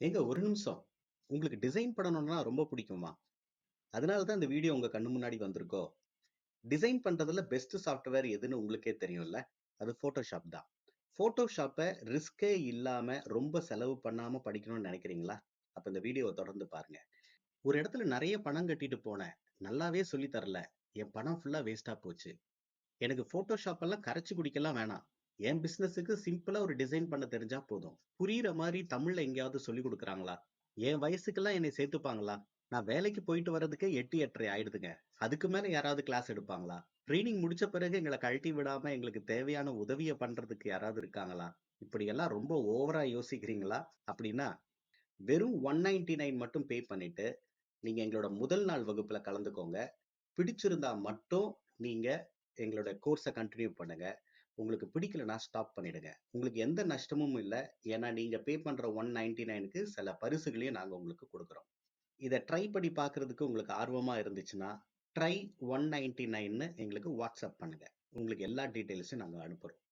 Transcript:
ஏங்க ஒரு நிமிஷம். உங்களுக்கு டிசைன் பண்ணணும்னா ரொம்ப பிடிக்குமா? அதனால தான் இந்த வீடியோ உங்க கண்ணு முன்னாடி வந்திருக்கோ? டிசைன் பண்றதுல பெஸ்ட் சாஃப்ட்வேர் எதுன்னு உங்களுக்கே தெரியும்ல? அது போட்டோஷாப் தான். Photoshopஅ ரிஸ்கே இல்லாம ரொம்ப செலவு பண்ணாம படிக்கணும்னு நினைக்கிறீங்களா? அப்ப இந்த வீடியோவ தொடர்ந்து பாருங்க. ஒரு இடத்துல நிறைய பணம் கட்டிட்டு போனேன். நல்லாவே சொல்லித் தரல. என் பணம் ஃபுல்லா வேஸ்ட்டா போச்சு. எனக்கு போட்டோஷாப் எல்லாம் கரைச்சு குடிக்கலாம் வேணாம். என் பிசினஸுக்கு சிம்பிளா ஒரு டிசைன் பண்ண தெரிஞ்சா போதும். புரியுற மாதிரி தமிழ்ல எங்கேயாவது சொல்லிக் கொடுக்குறாங்களா என் வயசுக்கெல்லாம் என்னை சேர்த்துப்பாங்களா? நான் வேலைக்கு போயிட்டு வர்றதுக்கே 8, 8:30 ஆயிடுதுங்க. அதுக்கு மேல யாராவது கிளாஸ் எடுப்பாங்களா? ட்ரெய்னிங் முடிச்ச பிறகு எங்களை கழட்டி விடாம எங்களுக்கு தேவையான உதவிய பண்றதுக்கு யாராவது இருக்காங்களா? இப்படியெல்லாம் ரொம்ப ஓவரா யோசிக்கிறீங்களா? அப்படின்னா, வெறும் 199 மட்டும் பே பண்ணிட்டு, நீங்க எங்களோட முதல் நாள் வகுப்புல கலந்துக்கோங்க. பிடிச்சிருந்தா மட்டும் நீங்க எங்களோட கோர்ஸ கண்டினியூ பண்ணுங்க. உங்களுக்கு பிடிக்கலன்னா ஸ்டாப் பண்ணிடுங்க. உங்களுக்கு எந்த நஷ்டமும் இல்ல. ஏன்னா நீங்க பே பண்ற 199க்கு சில பரிசுகளையும் நாங்க உங்களுக்கு கொடுக்குறோம் இத ட்ரை பண்ணி பாக்குறதுக்கு உங்களுக்கு ஆர்வமா இருந்துச்சுன்னா, ட்ரை 199ன்னு எங்களுக்கு வாட்ஸ்அப் பண்ணுங்க. உங்களுக்கு எல்லா டீட்டெயில்ஸும் நாங்க அனுப்புறோம்.